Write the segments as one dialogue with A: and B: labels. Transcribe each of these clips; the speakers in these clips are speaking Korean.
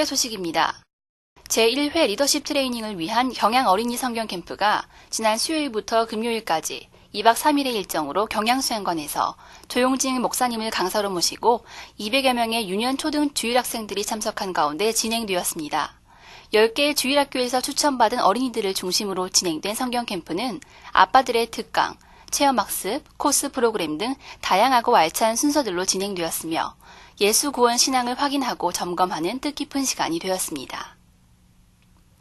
A: 교회 소식입니다. 제1회 리더십 트레이닝을 위한 경양 어린이 성경 캠프가 지난 수요일부터 금요일까지 2박 3일의 일정으로 경양수양관에서 조용진 목사님을 강사로 모시고 200여 명의 유년 초등 주일학생들이 참석한 가운데 진행되었습니다. 10개의 주일학교에서 추천받은 어린이들을 중심으로 진행된 성경 캠프는 아빠들의 특강, 체험학습, 코스 프로그램 등 다양하고 알찬 순서들로 진행되었으며 예수 구원 신앙을 확인하고 점검하는 뜻깊은 시간이 되었습니다.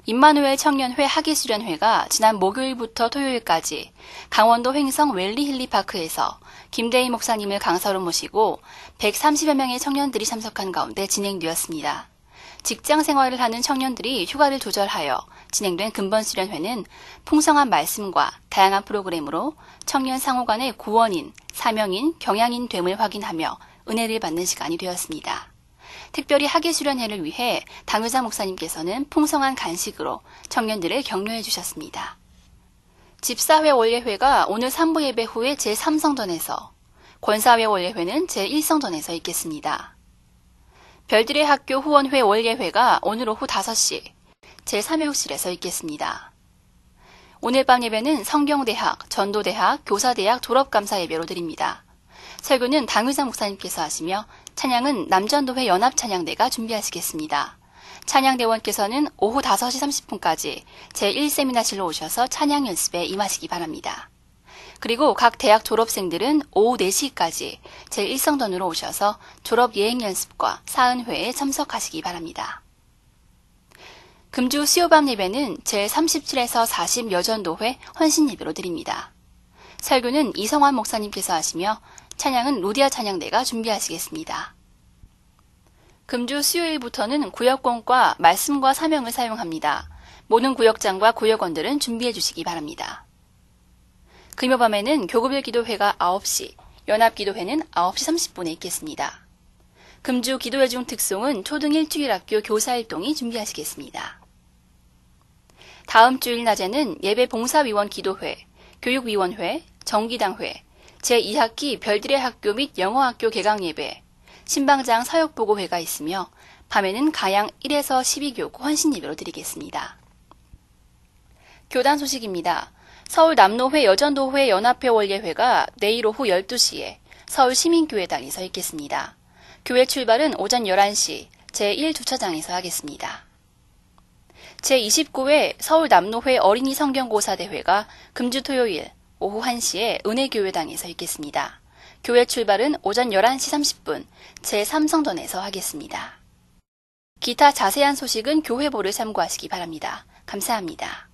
A: 임마누엘 청년회 학예수련회가 지난 목요일부터 토요일까지 강원도 횡성 웰리 힐리파크에서 김대희 목사님을 강사로 모시고 130여 명의 청년들이 참석한 가운데 진행되었습니다. 직장 생활을 하는 청년들이 휴가를 조절하여 진행된 근본 수련회는 풍성한 말씀과 다양한 프로그램으로 청년 상호 간의 구원인, 사명인, 경향인 됨을 확인하며 은혜를 받는 시간이 되었습니다. 특별히 학예 수련회를 위해 당회장 목사님께서는 풍성한 간식으로 청년들을 격려해 주셨습니다. 집사회 원례회가 오늘 3부 예배 후에 제3성전에서, 권사회 원례회는 제1성전에서 있겠습니다. 별들의 학교 후원회 원례회가 오늘 오후 5시 제3회옥실에서 있겠습니다. 오늘 밤 예배는 성경대학, 전도대학, 교사대학 졸업감사 예배로 드립니다. 설교는 당의장 목사님께서 하시며 찬양은 남전도회 연합찬양대가 준비하시겠습니다. 찬양대원께서는 오후 5시 30분까지 제1세미나실로 오셔서 찬양 연습에 임하시기 바랍니다. 그리고 각 대학 졸업생들은 오후 4시까지 제1성전으로 오셔서 졸업 예행 연습과 사은회에 참석하시기 바랍니다. 금주 수요밤 예배는 제37에서 40 여전도회 헌신 예배로 드립니다. 설교는 이성환 목사님께서 하시며 찬양은 로디아 찬양대가 준비하시겠습니다. 금주 수요일부터는 구역권과 말씀과 사명을 사용합니다. 모든 구역장과 구역원들은 준비해 주시기 바랍니다. 금요 밤에는 교급일 기도회가 9시, 연합 기도회는 9시 30분에 있겠습니다. 금주 기도회 중 특송은 초등 일 주일학교 교사일동이 준비하시겠습니다. 다음 주일 낮에는 예배 봉사위원 기도회, 교육위원회, 정기당회, 제2학기 별들의 학교 및 영어학교 개강 예배, 신방장 사역보고회가 있으며 밤에는 가양 1에서 12교구 헌신 예배로 드리겠습니다. 교단 소식입니다. 서울 남로회 여전도회 연합회 원례회가 내일 오후 12시에 서울 시민교회당에서 있겠습니다. 교회 출발은 오전 11시 제1주차장에서 하겠습니다. 제29회 서울 남로회 어린이 성경고사 대회가 금주 토요일 오후 1시에 은혜교회당에서 있겠습니다. 교회 출발은 오전 11시 30분 제3성전에서 하겠습니다. 기타 자세한 소식은 교회보를 참고하시기 바랍니다. 감사합니다.